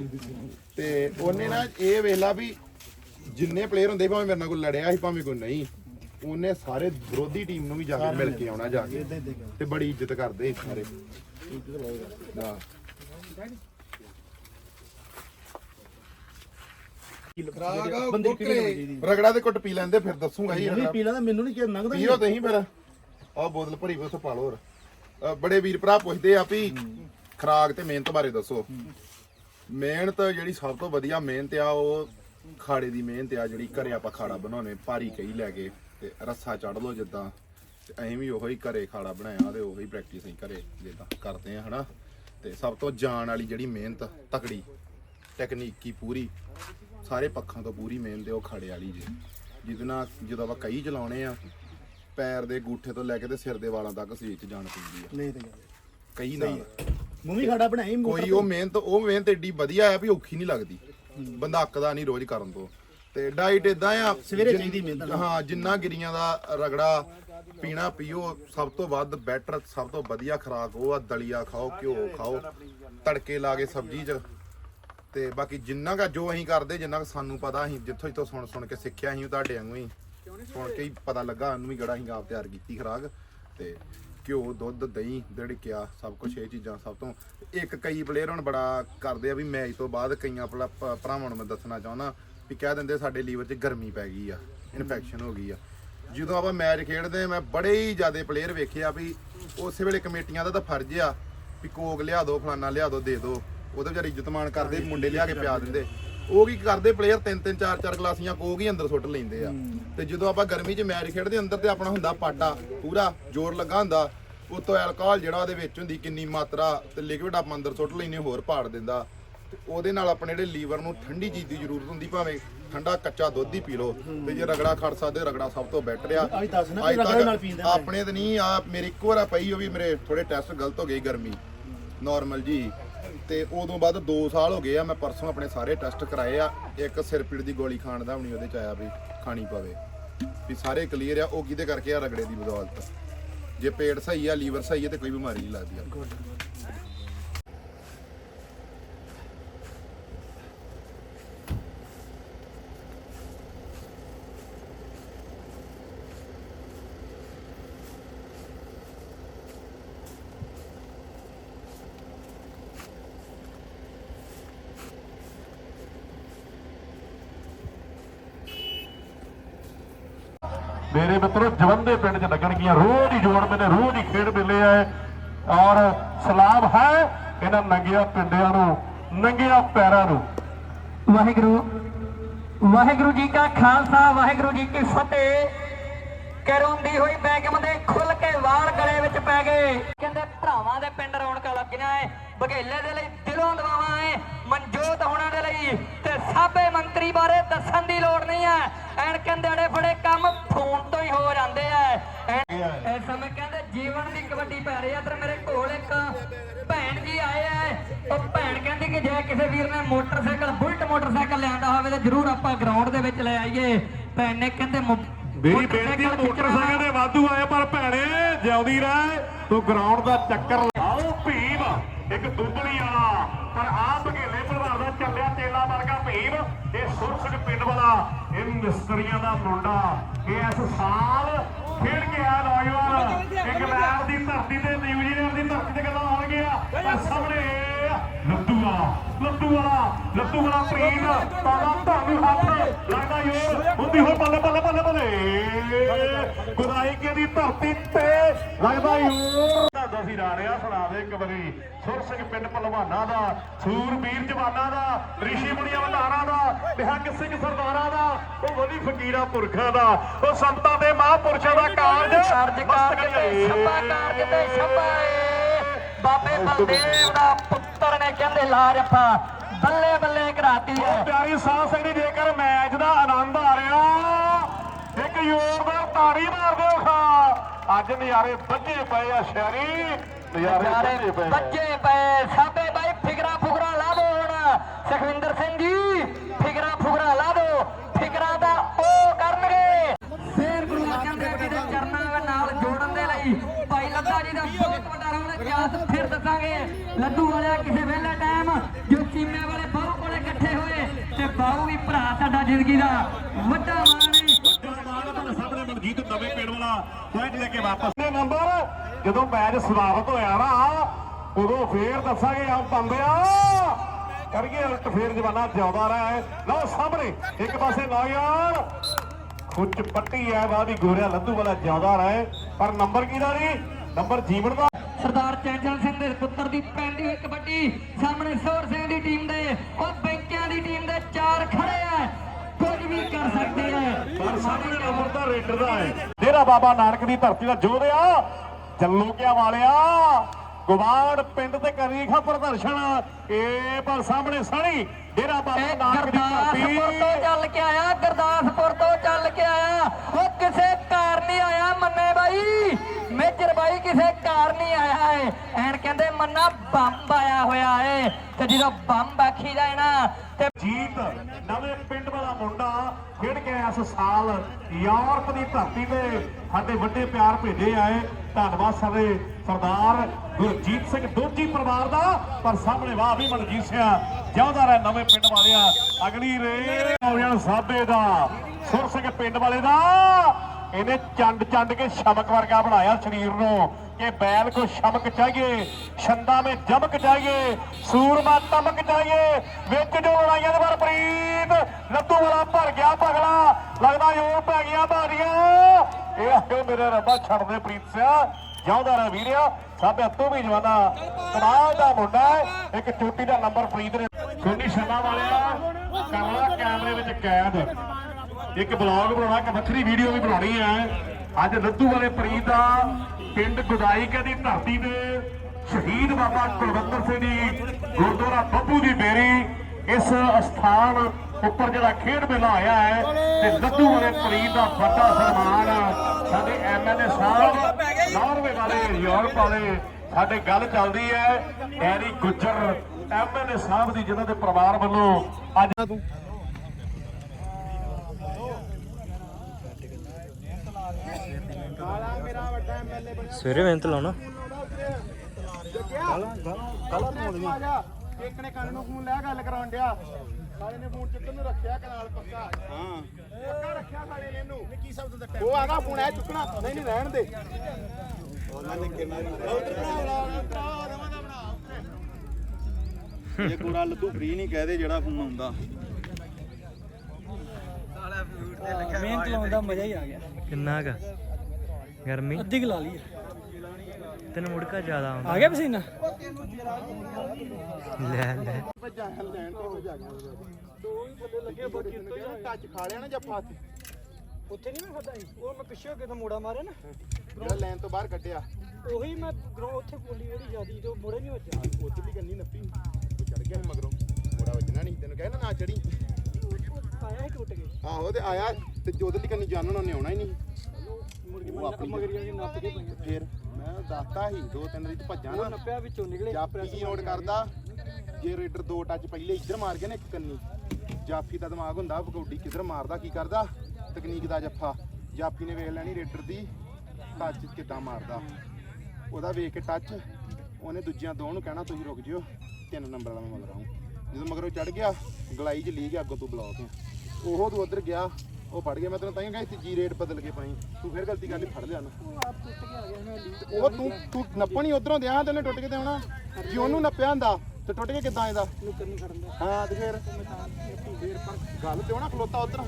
ਤੇ ਉਹਨੇ ਨਾ ਇਹ ਵੇਲਾ ਵੀ ਜਿੰਨੇ ਪਲੇਅਰ ਹੁੰਦੇ ਭਾਵੇਂ ਮੇਰੇ ਨਾਲ ਕੋਈ ਲੜਿਆ ਸੀ ਭਾਵੇਂ ਕੋਈ ਨਹੀਂ ਉਹਨੇ ਸਾਰੇ ਵਿਰੋਧੀ ਟੀਮ ਨੂੰ ਵੀ ਜਾ ਕੇ ਮਿਲ ਕੇ ਆਉਣਾ ਜਾ ਕੇ। ਤੇ ਬੜੀ ਇੱਜ਼ਤ ਕਰਦੇ ਸੀ ਸਾਰੇ। ਹਾਂ ਬੰਦੇ ਕਿਹੜੇ ਰਗੜਾ ਦੇ ਕੁੱਟ ਪੀ ਲੈਂਦੇ ਫਿਰ ਦੱਸੂਗਾ ਜੀ ਨਹੀਂ ਰਗੜਾ। ਪੀ ਲੈਂਦਾ ਮੈਨੂੰ ਨਹੀਂ ਕਿ ਲੰਘਦਾ ਹੀ ਪੀਓ ਤੁਸੀਂ ਫਿਰ। ਆਹ ਬੋਤਲ ਭਰੀ ਵੀ ਪਾ ਲਓ ਹੋਰ। ਅਹ ਬੜੇ ਵੀਰ ਭਰਾ ਪੁੱਛਦੇ ਆ ਵੀ ਖਰਾਕ ਤੇ ਮਿਹਨਤ ਬਾਰੇ ਦੱਸੋ। ਮਿਹਨਤ ਜਿਹੜੀ ਸਭ ਤੋਂ ਵਧੀਆ ਮਿਹਨਤ ਆ, ਉਹ ਖਾੜੇ ਦੀ ਮਿਹਨਤ ਆ, ਜਿਹੜੀ ਘਰੇ ਆਪਾਂ ਖਾੜਾ ਬਣਾਉਨੇ ਭਾਰੀ ਕਈ ਲੈ ਕੇ ਤੇ ਰੱਸਾ ਚੜ ਲਓ ਜਿੱਦਾਂ। ਤੇ ਅਸੀਂ ਵੀ ਉਹੀ ਘਰੇ ਖਾੜਾ ਬਣਾਇਆ ਤੇ ਉਹੀ ਪ੍ਰੈਕਟਿਸ ਅਸੀਂ ਘਰੇ ਜਿੱਦਾਂ ਕਰਦੇ ਆ ਹਨਾ? ਤੇ ਸਭ ਤੋਂ ਜਾਨ ਵਾਲੀ ਜਿਹੜੀ ਮਿਹਨਤ, ਤਕੜੀ ਟੈਕਨੀਕੀ ਪੂਰੀ, ਸਾਰੇ ਪੱਖਾਂ ਤੋਂ ਪੂਰੀ ਮਿਹਨਤ ਹੈ ਉਹ ਖਾੜੇ ਵਾਲੀ ਜੀ। ਜਿਹਦੇ ਨਾਲ ਜਦੋਂ ਆਪਾਂ ਕਈ ਚਲਾਉਣੇ ਆ ਪੈਰ ਦੇ ਗੂਠੇ ਤੋਂ ਲੈ ਕੇ ਤੇ ਸਿਰ ਦੇ ਵਾਲਾਂ ਤੱਕ ਸਰੀਰ 'ਚ ਜਾਨ ਪੈਂਦੀ ਆ। ਨਹੀਂ ਤੇ ਗੱਲ ਕਈ ਨਾਲ। ਮੂੰਹ ਵੀ ਖਾੜਾ ਬਣਾਈ ਕੋਈ ਉਹ ਮਿਹਨਤ ਉਹ ਮਿਹਨਤ ਏਡੀ ਵਧੀਆ ਆ ਵੀ ਔਖੀ ਨਹੀਂ ਲੱਗਦੀ। ਬੰਦਾ ਅੱਕਦਾ ਨਹੀਂ ਰੋਜ਼ ਕਰਨ ਤੋਂ। ਤੇ ਡਾਈਟ ਇਦਾਂ ਆ ਸਵੇਰੇ ਜਿੰਨ- ਚਾਹੀਦੀ ਮਿਹਨਤ। ਹਾਂ ਜਿੰਨਾ ਗਿਰੀਆਂ ਦਾ ਰਗੜਾ ਪੀਣਾ ਪੀਓ ਸਭ ਤੋਂ ਵੱਧ ਬੈਟਰ ਸਭ ਤੋਂ ਵਧੀਆ ਖੁਰਾਕ ਉਹ ਆ ਦਲੀਆ ਖਾਓ ਘਿਓ ਖਾਓ ਤੜਕੇ ਲਾ ਕੇ ਸਬਜ਼ੀ 'ਚ। ਤੇ ਬਾਕੀ ਜਿੰਨਾ ਕਾ ਜੋ ਅਸੀਂ ਕਰਦੇ ਜਿੰਨਾ ਕੁ ਸਾਨੂੰ ਪਤਾ ਅਸੀਂ ਜਿੱਥੋਂ ਜਿੱਥੋਂ ਸੁਣ ਸੁਣ ਕੇ ਸਿੱਖਿਆ ਅਸੀਂ ਤੁਹਾਡੇ ਵਾਂਗੂ ਹੀ ਸੁਣ ਕੇ ਹੀ ਪਤਾ ਲੱਗਾ ਸਾਨੂੰ ਵੀ ਗੜਾ ਅਸੀਂ ਆਪ ਤਿਆਰ ਕੀਤੀ ਖੁਰਾਕ ਤੇ ਘਿਓ, ਦੁੱਧ, ਦਹੀਂ, ਦੜਕਿਆ, ਸਭ ਕੁਝ ਇਹ ਚੀਜ਼ਾਂ ਸਭ ਤੋਂ। ਇੱਕ ਕਈ ਪਲੇਅਰ ਹੁਣ ਬੜਾ ਕਰਦੇ ਆ ਵੀ ਮੈਚ ਤੋਂ ਬਾਅਦ ਕਈਆਂ ਭਰਾਵਾਂ ਨੂੰ ਮੈਂ ਦੱਸਣਾ ਚਾਹੁੰਦਾ ਵੀ ਕਹਿ ਦਿੰਦੇ ਸਾਡੇ ਲੀਵਰ 'ਚ ਗਰਮੀ ਪੈ ਗਈ ਆ ਇਨਫੈਕਸ਼ਨ ਹੋ ਗਈ ਆ। ਜਦੋਂ ਆਪਾਂ ਮੈਚ ਖੇਡਦੇ ਮੈਂ ਬੜੇ ਹੀ ਜ਼ਿਆਦਾ ਪਲੇਅਰ ਵੇਖੇ ਆ ਵੀ ਉਸੇ ਵੇਲੇ ਕਮੇਟੀਆਂ ਦਾ ਤਾਂ ਫਰਜ਼ ਆ ਵੀ ਕੋਕ ਲਿਆ ਦਿਓ ਫਲਾਨਾ ਲਿਆ ਦਿਓ ਦੇ ਦਿਓ ਉਹਦੇ ਵਿਚਾਰੇ ਇੱਜ਼ਤ ਮਾਣ ਕਰਦੇ, ਮੁੰਡੇ ਲਿਆ ਕੇ ਪਿਆ ਦਿੰਦੇ। ਉਹ ਕੀ ਕਰਦੇ ਪਲੇਅਰ ਤਿੰਨ ਤਿੰਨ ਚਾਰ ਚਾਰ ਗਲਾਸੀਆਂ ਕੋਕ ਹੀ ਅੰਦਰ ਸੁੱਟ ਲੈਂਦੇ ਆ। ਤੇ ਜਦੋਂ ਆਪਾਂ ਗਰਮੀ 'ਚ ਮੈਚ ਖੇਡਦੇ ਅੰਦਰ ਤੇ ਆਪਣਾ ਹੁੰਦਾ ਪਾਟਾ ਪੂਰਾ ਜ਼ੋਰ ਲੱਗਾ ਹੁੰਦਾ ਉਤੋਂ ਐਲਕੋਹਲ ਜਿਹੜਾ ਉਹਦੇ ਵਿੱਚ ਹੁੰਦੀ ਕਿੰਨੀ ਮਾਤਰਾ ਤੇ ਲਿਕਵਿਡ ਆਪਾਂ ਅੰਦਰ ਸੁੱਟ ਲੈਨੇ ਹੋਰ ਪਾੜ ਦਿੰਦਾ। ਤੇ ਉਹਦੇ ਨਾਲ ਆਪਣੇ ਜਿਹੜੇ ਲੀਵਰ ਨੂੰ ਠੰਡੀ ਚੀਜ਼ ਦੀ ਜ਼ਰੂਰਤ ਹੁੰਦੀ ਭਾਵੇਂ ਠੰਡਾ ਕੱਚਾ ਦੁੱਧ ਹੀ ਪੀ ਲਓ ਤੇ ਜੇ ਰਗੜਾ ਖੜ ਸਕਦੇ ਰਗੜਾ ਸਭ ਤੋਂ ਬੈਟਰ ਆ। ਅੱਜ ਦੱਸ ਨਾ ਰਗੜੇ ਨਾਲ ਪੀਂਦੇ। ਆਪਣੇ ਤੇ ਨਹੀਂ ਆ ਮੇਰੀ ਇੱਕ ਵਾਰ ਪਈ ਉਹ ਵੀ ਮੇਰੇ ਥੋੜੇ ਟੈਸਟ ਗਲਤ ਹੋ ਗਈ ਗਰਮੀ। ਨਾਰਮਲ ਜੀ। ਤੇ ਉਦੋਂ ਬਾਅਦ 2 ਸਾਲ ਹੋ ਗਏ ਆ, ਮੈਂ ਪਰਸੋਂ ਆਪਣੇ ਸਾਰੇ ਟੈਸਟ ਕਰਾਏ ਆ। ਇੱਕ ਸਿਰ ਪੀੜ ਦੀ ਗੋਲੀ ਖਾਣ ਦਾ, ਹੁਣੀ ਉਹਦੇ ਚ ਆਇਆ ਵੀ ਖਾਣੀ ਪਵੇ। ਵੀ ਸਾਰੇ ਕਲੀਅਰ ਆ, ਉਹ ਕਿਹਦੇ ਕਰਕੇ ਆ? ਰਗੜੇ ਦੀ ਬਦੌਲਤ। ਜੇ ਪੇਟ ਸਹੀ ਆ, ਲੀਵਰ ਸਹੀ ਆ, ਤੇ ਕੋਈ ਬਿਮਾਰੀ ਨਹੀਂ ਲੱਗਦੀ। ਆ ਮੇਰੇ ਮਿੱਤਰੋ, ਜਵੰਦੇ ਪਿੰਡ 'ਚ ਲੱਗਣਗੀਆਂ, ਰੋਜ਼ ਹੀ ਜੋੜ ਮੇਲੇ, ਰੋਜ਼ ਹੀ ਖੇਡ ਮੇਲੇ ਆ ਔਰ ਸਲਾਮ ਹੈ, ਇਹਨਾਂ ਨੰਗੀਆਂ ਪਿੰਡਿਆਂ ਨੂੰ, ਨੰਗੀਆਂ ਪੈਰਾਂ ਨੂੰ। ਵਾਹਿਗੁਰੂ ਵਾਹਿਗੁਰੂ ਜੀ ਕਾ ਖਾਲਸਾ, ਵਾਹਿਗੁਰੂ ਜੀ ਕੀ ਫਤਿਹ। ਕਰੋਂਦੀ ਹੋਈ ਬੈਗਮ ਦੇ ਖੁੱਲ ਕੇ ਵਾਲ ਗਲੇ ਵਿੱਚ ਪੈ ਗਏ। ਕਹਿੰਦੇ ਭਰਾਵਾਂ ਦੇ ਪਿੰਡ ਰੌਣਕਾਂ ਲੱਗੀਆਂ ਐ। ਬਘੇਲੇ ਦੇ ਲਈ ਦਿਲੋਂ ਦਵਾਵਾਂ ਐ ਮਨਜੋਤ ਹੋਣਾ ਦੇ ਲਈ। ਤੇ ਸਾਬੇ ਮੰਤਰੀ ਬਾਰੇ ਦੱਸਣ ਦੀ ਲੋੜ ਨਹੀਂ ਐ। ਐਨ ਕਹਿੰਦੇ ਅੜੇ ਫੜੇ ਕੰਮ ਫੋਨ ਤੋਂ ਹੀ ਹੋ ਜਾਂਦੇ ਐ। ਇਸ ਸਮੇਂ ਕਹਿੰਦੇ ਜੀਵਨ ਦੀ ਕਬੱਡੀ ਪੈ ਰਹੀ ਐ ਇੱਧਰ ਮੇਰੇ ਕੋਲ ਇੱਕ ਭੈਣ ਜੀ ਆਏ ਐ। ਉਹ ਭੈਣ ਕਹਿੰਦੀ ਕਿ ਜੇ ਕਿਸੇ ਵੀਰ ਨੇ ਮੋਟਰਸਾਈਕਲ ਬੁਲਟ ਮੋਟਰਸਾਈਕਲ ਲਿਆਂਦਾ ਹੋਵੇ ਤਾਂ ਜ਼ਰੂਰ ਆਪਾਂ ਗਰਾਊਂਡ ਦੇ ਵਿੱਚ ਲੈ ਆਈਏ। ਭੈਣ ਨੇ ਕਹਿੰਦੇ ਮੇਰੀ ਬੇਨਤੀ ਹੈ ਮੋਟਰਸਾਈਕਲ ਦੇ ਵਾਧੂ ਆਏ ਪਰ ਭੈਣੇ ਜਿਉਂਦੀ ਰਹਿ। ਤੂੰ ਗਰਾਊਂਡ ਦਾ ਚੱਕਰ ਲਾਓ ਭੀਮ। ਇੱਕ ਦੁੱਬਲੀ ਵਾਲਾ, ਪਰ ਆ ਬਘੇਲੇ ਭਲਵਾਨ ਦਾ ਚੱਲਿਆ ਤੇਲਾ ਵਰਗਾ ਭੀਮ। ਇਹ ਸੁਰਸਕ ਪਿੰਡ ਵਾਲਾ, ਇਹ ਮਿਸਤਰੀਆਂ ਦਾ ਮੁੰਡਾ। ਇਹ ਇਸ ਸਾਲ ਖੇਡ ਕੇ ਆਇਆ ਨੌਜਵਾਨ। ਇੰਗਲੈਂਡ ਦੀ ਧਰਤੀ ਤੇ ਨਿਊਜ਼ੀਲੈਂਡ ਦੀ ਧਰਤੀ ਤੇ ਗੱਲਾਂ ਹੋਣਗੀਆਂ ਪਰ ਸਾਹਮਣੇ ਲੱਦੂ ਵਾਲਾ, ਲੱਡੂ ਵਾਲਾ ਲੱਦੂ ਵਾਲਾ ਪ੍ਰੀਤ ਪਾਲਾ ਤੁਹਾਨੂੰ ਹੱਥ ਲੱਗਦਾ ਯੋਰ ਹੁੰਦੀ ਹੋਈ ਬੱਲੇ ਬੱਲੇ ਬੱਲੇ ਬੱਲੇ। ਗੁਦਾਈ ਕੇ ਦੀ ਧਰਤੀ ਤੇ ਲੱਗਦਾ ਯੋਰ ਦਾ ਸੀ ਰਾਰਿਆ ਸੁਣਾ ਦੇ ਇੱਕ ਵਾਰੀ। ਸੁਰ ਸਿੰਘ ਪਿੰਡ ਪਹਿਲਵਾਨਾਂ ਦਾ ਸੂਰਬੀਰ ਜਵਾਨਾਂ ਦਾ ਰਿਸ਼ੀ ਮੁਨੀਆਂ ਵੰਡਾਰਾਂ ਦਾ ਨਿਹੰਗ ਸਿੰਘ ਸਰਦਾਰਾਂ ਦਾ ਉਹ ਵਲੀ ਫਕੀਰਾ ਪੁਰਖਾਂ ਦਾ। ਉਹ ਸੰਤਾਂ ਦੇ ਮਹਾਂਪੁਰਸ਼ਾਂ ਦਾ ਕਾਰਜ ਕਾਰਜ ਕਾਰਜ ਤੇ ਕਾਰਜ ਏ। ਬਾਬੇ ਬਲਦੇਵ ਦਾ ਪੁੱਤਰ ਨੇ ਕਹਿੰਦੇ ਲਾ ਰੱਖਾ ਬੱਲੇ ਬੱਲੇ ਕਰਾਤੀ ਹੈ। ਪਿਆਰੀ ਸਾਹ ਸਿੰਘ ਜੇਕਰ ਮੈਚ ਦਾ ਆਨੰਦ ਆ ਰਿਹਾ ਇੱਕ ਜ਼ੋਰਦਾਰ ਤਾੜੀ ਮਾਰ ਦਿਓ ਖਾ। ਅੱਜ ਨਜ਼ਾਰੇ ਵੱਜੇ ਪਏ ਆ ਸ਼ਹਿਰੀ ਨਜ਼ਾਰੇ ਵੱਜੇ ਪਏ ਸਾਬੇ ਬਾਈ ਫਿਕਰਾ ਫੁਕਰਾ ਲਾ ਦੋ ਹੁਣ। ਸੁਖਵਿੰਦਰ ਸਿੰਘ ਜੀ ਫਿਕਰਾ ਫੁਕਰਾ ਲਾ ਦੋ ਫਿਕਰਾ ਦਾ ਉਹ ਕਰਨਗੇ। ਫੇਰ ਗੁਰੂ ਅਰਜਨ ਦੇਵ ਜੀ ਦੇ ਚਰਨਾਂ ਦੇ ਨਾਲ ਜੋੜਨ ਦੇ ਲਈ ਭਾਈ ਲੱਦਾ ਜੀ ਦਾ ਬਹੁਤ ਵੱਡਾ ਰੋਲ ਇਤਿਹਾਸ ਫਿਰ ਦੱਸਾਂਗੇ ਲੱਡੂ ਵਾਲਿਆ ਕਿਸੇ ਵੇਲੇ ਟਾਈਮ ਜੋ ਚੀਮੇ ਵਾਲੇ ਬਾਹੂ ਕੋਲੇ ਇਕੱਠੇ ਹੋਏ ਤੇ ਬਾਹੂ ਵੀ ਭਰਾ ਸਾਡਾ ਜ਼ਿੰਦਗੀ ਦਾ ਵੱਡਾ ਮਾਣ ਹੈ। ਵੱਡਾ ਮਾਣ ਮਨਜੀਤ ਨਵੇਂ ਪਿੰਡ ਵਾਲਾ। ਲੈ ਕੇ ਵਾਪਸ। ਨੇ ਨੰਬਰ ਜਦੋਂ ਮੈਚ ਸਮਾਪਤ ਹੋਇਆ ਨਾ, ਉਦੋਂ ਫੇਰ ਦੱਸਾਂਗੇ ਆ। ਬੰਦਿਆ ਕਰੀਏ ਉਲਟ, ਫੇਰ ਜਵਾਨਾ ਜਿਉਂਦਾ ਰਹਿ ਲਓ ਸਾਹਮਣੇ, ਇੱਕ ਪਾਸੇ ਨੌਜਵਾਨ। ਖੁੱਚ ਪੱਟੀ ਹੈ ਬਾਦੀ ਗੋਰਿਆ ਲੱਦੂ ਵਾਲਾ ਜਿਉਂਦਾ ਰਹੇ ਪਰ ਨੰਬਰ ਕਿਹਦਾ ਨਹੀਂ ਨੰਬਰ ਜੀਵਨ ਦਾ। ਸਰਦਾਰ ਚੈਂਚਲ ਸਿੰਘ ਦੇ ਪੁੱਤਰ ਦੀ ਪੈਂਦੀ ਕਬੱਡੀ। ਸਾਹਮਣੇ ਸੋਰ ਸਿੰਘ ਦੀ ਟੀਮ ਦੇ, ਉਹ ਬੈਂਕਿਆਂ ਦੀ ਟੀਮ ਦੇ ਚਾਰ ਖੜੇ ਆ। ਵੀ ਕਰ ਸਕਦੇ ਆ ਪਰ ਸਾਹਮਣੇ ਨੰਬਰ ਦਾ ਰੇਡਰ ਦਾ ਹੈ। ਡੇਰਾ ਬਾਬਾ ਨਾਨਕ ਦੀ ਧਰਤੀ ਦਾ ਜੋਧਿਆ ਜੱਲੋਕਿਆਂ ਵਾਲਿਆ। ਗਵਾੜ ਪਿੰਡ ਤੇ ਕਰੀ ਖਾ ਪ੍ਰਦਰਸ਼ਨ। ਇਹ ਪਰ ਸਾਹਮਣੇ ਸਣੀ। ਡੇਰਾ ਬਾਬਾ ਨਾਨਕ ਦੀ ਗੁਰਦਾਸਪੁਰ ਤੋਂ ਧਰਤੀ ਚੱਲ ਕੇ ਆਇਆ। ਗੁਰਦਾਸਪੁਰ ਤੋਂ ਚੱਲ ਕੇ ਆਇਆ। ਉਹ ਕਿਸੇ ਕਾਰ ਬਾਈ? ਮੇਜਰ ਬਾਈ ਕਿਸੇ ਕਾਰ ਨਹੀਂ ਆਇਆ ਏ। ਐਨ ਕਹਿੰਦੇ ਮੰਨਾ ਬੰਬ ਆਇਆ ਹੋਇਆ ਏ। ਤੇ ਜਦੋਂ ਬੰਬ ਆਖੀ ਜਾਏ ਨਾ, ਤੇ ਜੀਤ, ਨਵੇਂ ਪਿੰਡ ਵਾਲਾ ਮੁੰਡਾ ਖੇਡ ਕੇ ਆਇਆ ਇਸ ਸਾਲ ਯੂਰਪ ਦੀ ਧਰਤੀ ਤੇ। ਸਾਡੇ ਵੱਡੇ ਪਿਆਰ ਭੇਜੇ ਆਏ ਧੰਨਵਾਦ ਸਾਡੇ ਸਰਦਾਰ ਗੁਰਜੀਤ ਸਿੰਘ ਦੋਜੀ ਪਰਿਵਾਰ ਦਾ। ਪਰ ਸਾਹਮਣੇ ਵਾਹ ਵੀ ਮਨਜੀਤ ਸਿੰਘ ਜਿਉਂਦਾ ਰਹਿ ਨਵੇਂ ਪਿੰਡ ਵਾਲਿਆ। ਅਗਲੀ ਰੇ ਨੌਜਵਾਨ ਸਾਬੇ ਦਾ। ਸੁਰ ਸਿੰਘ ਪਿੰਡ ਵਾਲੇ ਦਾ। ਇਹਨੇ ਚੰਡ ਚੰਡ ਕੇ ਸ਼ਮਕ ਵਰਗਾ ਬਣਾਇਆ ਸਰੀਰ ਨੂੰ। ਕਿ ਬੈਲ ਕੋ ਸ਼ਮਕ ਚਾਹੀਏ, ਛੰਦਾ ਮੇ ਜਮਕ ਚਾਹੀਏ, ਸੂਰਮਾ ਤਮਕ ਚਾਹੀਏ, ਵਿੱਚ ਜੋ ਲੜਾਈਆਂ ਦੇ ਬਾਰ ਪ੍ਰੀਤ ਲੱਤੂ ਵਾਲਾ ਭਰ ਗਿਆ ਪਗਲਾ ਲੱਗਦਾ ਯੋਰ ਪੈ ਗਿਆ ਬਾਰੀਆਂ ਇਹ ਆਖੋ ਮੇਰੇ ਰੱਬਾ ਛੱਡ ਦੇ ਪ੍ਰੀਤ ਸਿਆ। ਜਿਉਂਦਾ ਰਹਿ ਵੀਰਿਆ। ਸਾਬੇ ਤੂੰ ਵੀ ਜਵਾਨਾ ਕਮਾਲ ਦਾ ਮੁੰਡਾ ਇੱਕ ਚੋਟੀ ਦਾ ਨੰਬਰ ਪ੍ਰੀਤ ਨੇ। ਸੋਨੀ ਸ਼ਰਮਾ ਵਾਲਿਆ ਕਰਨਾ ਕੈਮਰੇ ਵਿੱਚ ਕੈਦ। ਇੱਕ ਬਲੌਗ ਬਣਾਉਣਾ, ਇੱਕ ਵੱਖਰੀ ਵੀਡੀਓ ਵੀ ਬਣਾਉਣੀ ਹੈ। ਅੱਜ ਲੱਦੂ ਵਾਲੇ ਪ੍ਰੀਤ ਦਾ ਪਿੰਡ ਗੁਦਾਈਕੇ ਦੀ ਧਰਤੀ ਤੇ ਸ਼ਹੀਦ ਬਾਬਾ ਕੁਲਵੰਦਰ ਸਿੰਘ ਜੀ, ਗੁਰਦੁਆਰਾ ਬੱਬੂ ਦੀ ਬੇਰੀ, ਇਸ ਸਥਾਨ ਉੱਪਰ ਜਿਹੜਾ ਖੇਡ ਮੇਲਾ ਹੋਇਆ ਹੈ, ਤੇ ਲੱਦੂ ਵਾਲੇ ਪ੍ਰੀਤ ਦਾ ਵੱਡਾ ਸਨਮਾਨ ਸਾਡੇ ਐਮਐਲਏ ਸਾਹਿਬ, ਨਾਰਵੇ ਵਾਲੇ, ਯੂਰਪ ਵਾਲੇ, ਸਾਡੇ ਗੱਲ ਚੱਲਦੀ ਹੈ। ਐਰੀ ਗੁੱਜਰ ਐਮਐਲਏ ਸਾਹਿਬ ਦੀ ਜਿਹਨਾਂ ਦੇ ਪਰਿਵਾਰ ਵੱਲੋਂ ਅੱਜ ਸਵੇਰੇ ਮਿਹਨਤ ਲਾਉਣਾ। ਇੱਕ ਨੇ ਕੰਨ ਨੂੰ ਫੋਨ ਲਿਆ ਗੱਲ ਕਰਾਉਣ ਡਿਆ ਸਾਲੇ ਨੇ ਫੋਨ ਚੁੱਕਣ ਨੂੰ ਰੱਖਿਆ ਕਨਾਲ ਪੱਕਾ ਹਾਂ ਪੱਕਾ ਰੱਖਿਆ ਸਾਲੇ ਨੇ ਇਹਨੂੰ ਕੀ ਸ਼ਬਦ ਦੱਸਿਆ ਉਹ ਆਗਾ ਫੋਨ ਐ ਚੁੱਕਣਾ ਨਹੀਂ ਨਹੀਂ ਰਹਿਣ ਦੇ। ਇਹ ਕੋਰਾ ਲੱਦੂ ਫ੍ਰੀ ਨਹੀਂ ਕਹਦੇ ਜਿਹੜਾ ਫੋਨ ਆਉਂਦਾ। ਮਿਹਨਤ ਲਾਉਣ ਦਾ ਮਜ਼ਾ ਹੀ ਆ ਗਿਆ। ਕਿੰਨਾ ਕਾ ਗਰਮੀ? ਅੱਧੀ ਕੁ ਲਾ ਲਈ ਤੈਨੂੰ ਮੁੜਕਾ ਜ਼ਿਆਦਾ ਆਉਂਦਾ। ਆ ਗਿਆ ਪਸੀਨਾ? ਲੈ ਲੈ। ਭੱਜਾ ਲੈਣ ਤੋਂ ਹੋ ਜਾ ਗਿਆ ਦੋ ਹੀ ਥੱਲੇ ਲੱਗੇ ਬਾਕੀ ਟੱਚ ਖਾ ਲਿਆ ਨਾ ਜੱਫਾ ਤੇ ਉੱਥੇ ਨਹੀਂ ਮੈਂ ਖਾਦਾ ਉਹ ਮੈਂ ਪਿੱਛੇ ਹੋ ਕੇ ਤਾਂ ਮੋੜਾ ਮਾਰਿਆ ਨਾ। ਜਿਹੜਾ ਲੈਣ ਤੋਂ ਬਾਹਰ ਕੱਢਿਆ। ਉਹੀ ਮੈਂ ਗਰਾਊਂਡ ਉੱਥੇ ਬੋਲੀ ਉਹਦੀ ਜਿਆਦੀ ਤੇ ਮੋੜੇ ਨਹੀਂ ਵੱਜਿਆ। ਉਧਰਲੀ ਕੰਨੀ ਨੱਪੀ। ਉਹ ਚੜ ਗਿਆ ਸੀ ਮਗਰੋਂ। ਥੋੜਾ ਵੱਜਣਾ ਨਹੀਂ ਤੈਨੂੰ ਕਹਿਣਾ ਨਾ ਚੜੀ ਉਹ ਆਇਆ ਹੀ ਟੁੱਟ ਗਏ ਆਹੋ ਤੇ ਆਇਆ। ਤੇ ਉਧਰਲੀ ਕੰਨੀ ਜਾਣਨ ਉਹਨੇ ਆਉਣਾ ਹੀ ਨਹੀਂ। ਉਹ ਆਪਣੀ ਮਗਰੀਆਂ ਦੀ ਨੱਪ ਕੇ ਪਈਆਂ। ਫੇਰ ਮੈਂ ਦੱਸਤਾ ਸੀ ਦੋ ਤਿੰਨ ਰੀਤ ਭੱਜਾਂ ਨਾ। ਨੱਪਿਆ ਵਿੱਚੋਂ ਨਿਕਲੇ ਜਾਫੀ ਨੋਟ ਕਰਦਾ। ਜੇ ਰੇਡਰ ਦੋ ਟੱਚ ਪਹਿਲੇ ਇੱਧਰ ਮਾਰ ਗਿਆ ਨਾ ਇੱਕ ਕੰਨੀ ਜਾਫੀ ਦਾ ਦਿਮਾਗ ਹੁੰਦਾ ਪਕੌੜੀ ਕਿੱਧਰ ਮਾਰਦਾ ਕੀ ਕਰਦਾ? ਤਕਨੀਕ ਦਾ ਜੱਫਾ। ਜਾਫੀ ਨੇ ਵੇਖ ਲੈਣੀ ਰੇਡਰ ਦੀ ਟੱਚ ਕਿੱਦਾਂ ਮਾਰਦਾ। ਉਹਦਾ ਵੇਖ ਕੇ ਟੱਚ ਉਹਨੇ ਦੂਜਿਆਂ ਦੋ ਨੂੰ ਕਹਿਣਾ ਤੁਸੀਂ ਰੁਕ ਜਿਓ ਤਿੰਨ ਨੰਬਰ ਵਾਲਾ ਮੈਂ ਮਗਰ ਆਊਂ। ਜਦੋਂ ਮਗਰੋਂ ਚੜ ਗਿਆ ਗਲਾਈ 'ਚ ਲੀ ਗਿਆ ਅੱਗੋਂ ਤੂੰ ਬਲੌਕ ਹੈ ਉਹ ਤੂੰ ਉਧਰ ਗਿਆ ਉਹ ਫੜ ਗਿਆ ਮੈਂ ਤੈਨੂੰ ਤਾਂ ਹੀ ਕਿਹਾ ਸੀ ਤੀਜੀ ਰੇਟ ਬਦਲ ਕੇ ਪਾਈ। ਤੂੰ ਫਿਰ ਗਲਤੀ ਕਰ ਲਈ ਫੜ ਲਿਆ ਨਾ। ਉਹ ਆਪ ਟੁੱਟ ਕੇ ਆ ਗਿਆ ਮੈਂ ਲੀਡ ਉਹ ਤੂੰ ਤੂੰ ਨੱਪਣੀ ਉਧਰੋਂ ਦਿਆਂ ਤੇ ਉਹਨੇ ਟੁੱਟ ਕੇ ਤੇ ਆਉਣਾ ਜੇ ਉਹਨੂੰ ਨੱਪਿਆ ਹੁੰਦਾ ਤੇ ਟੁੱਟ ਕੇ ਕਿੱਦਾਂ ਇਹਦਾ? ਹਾਂ ਤੇ ਫਿਰ? ਫੇਰ ਪਰ ਗੱਲ ਤੇ ਹੋਣਾ ਖਲੋਤਾ ਉਧਰ।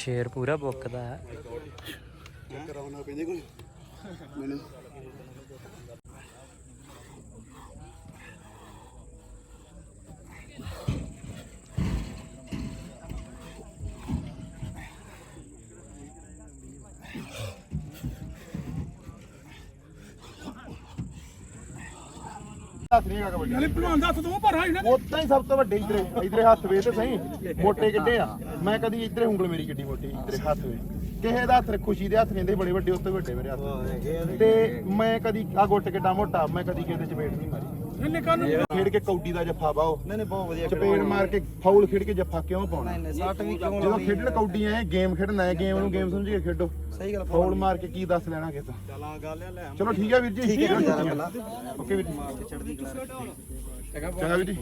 ਸ਼ੇਰ ਪੂਰਾ ਬੁੱਕਦਾ ਹੈ। ਕਰਾਉਣਾ ਪੈਂਦੇ ਕੋਲ ਮੈਨੂੰ ਨਹੀਂ ਹੈਗਾ ਕਬੱਡੀ ਨਾਲੇ ਭਲਵਾਨ ਦਾ ਹੱਥ ਤੋਂ ਭਰਾ ਹੀ ਨਾ ਉਦਾਂ ਹੀ ਸਭ ਤੋਂ ਵੱਡੇ ਇਧਰੇ। ਇਧਰੇ ਹੱਥ ਵੇ ਤੇ ਸਹੀ। ਮੋਟੇ ਕਿੱਡੇ ਆ? ਮੈਂ ਕਦੀ ਇਧਰੇ ਉਂਗਲ ਮੇਰੀ ਕਿੱਡੀ ਮੋਟੀ ਇਧਰੇ ਹੱਥ ਵੇ। ਕਿਸੇ ਦਾ ਹੱਥ ਖੁਸ਼ੀ ਦੇ ਹੱਥ ਕਹਿੰਦੇ ਬੜੇ ਵੱਡੇ ਉਸ ਤੋਂ ਵੱਡੇ ਮੇਰੇ ਹੱਥ। ਤੇ ਮੈਂ ਕਦੀ ਆ ਗੁੱਟ ਕਿੱਡਾ ਮੋਟਾ ਮੈਂ ਕਦੀ ਕਿਸੇ ਦੇ ਚਪੇੜ ਨਹੀਂ ਮਾਰੀ। ਇਹਨੇ ਕਾਨੂੰ ਖੇਡ ਕੇ ਕੌਡੀ ਦਾ ਜੱਫਾ ਪਾਓ। ਨਹੀਂ ਨਹੀਂ ਬਹੁਤ ਵਧੀਆ ਚਪੇੜ ਮਾਰ ਕੇ ਫਾਉਲ ਖੇਡ ਕੇ ਜੱਫਾ ਕਿਉਂ ਪਾਉਣਾ? ਸੱਟ ਵੀ ਕਿਉਂ ਜਦੋਂ ਖੇਡਣ ਕੌਡੀ ਆਏ ਗੇਮ ਖੇਡਣਾ ਹੈ ਗੇਮ ਨੂੰ ਗੇਮ ਸਮਝ ਕੇ ਖੇਡੋ। ਸਹੀ ਗੱਲ ਫਾਉਲ ਮਾਰ ਕੇ ਕੀ ਦੱਸ ਲੈਣਾ ਕਿਸੇ ਤੋਂ? ਚਲਾ ਗੱਲ ਆ ਲੈ ਚਲੋ ਠੀਕ ਹੈ ਵੀਰ ਜੀ ਠੀਕ ਹੈ ਓਕੇ ਵੀਰ ਜੀ। ਚੰਗਾ ਵੀਰ ਜੀ।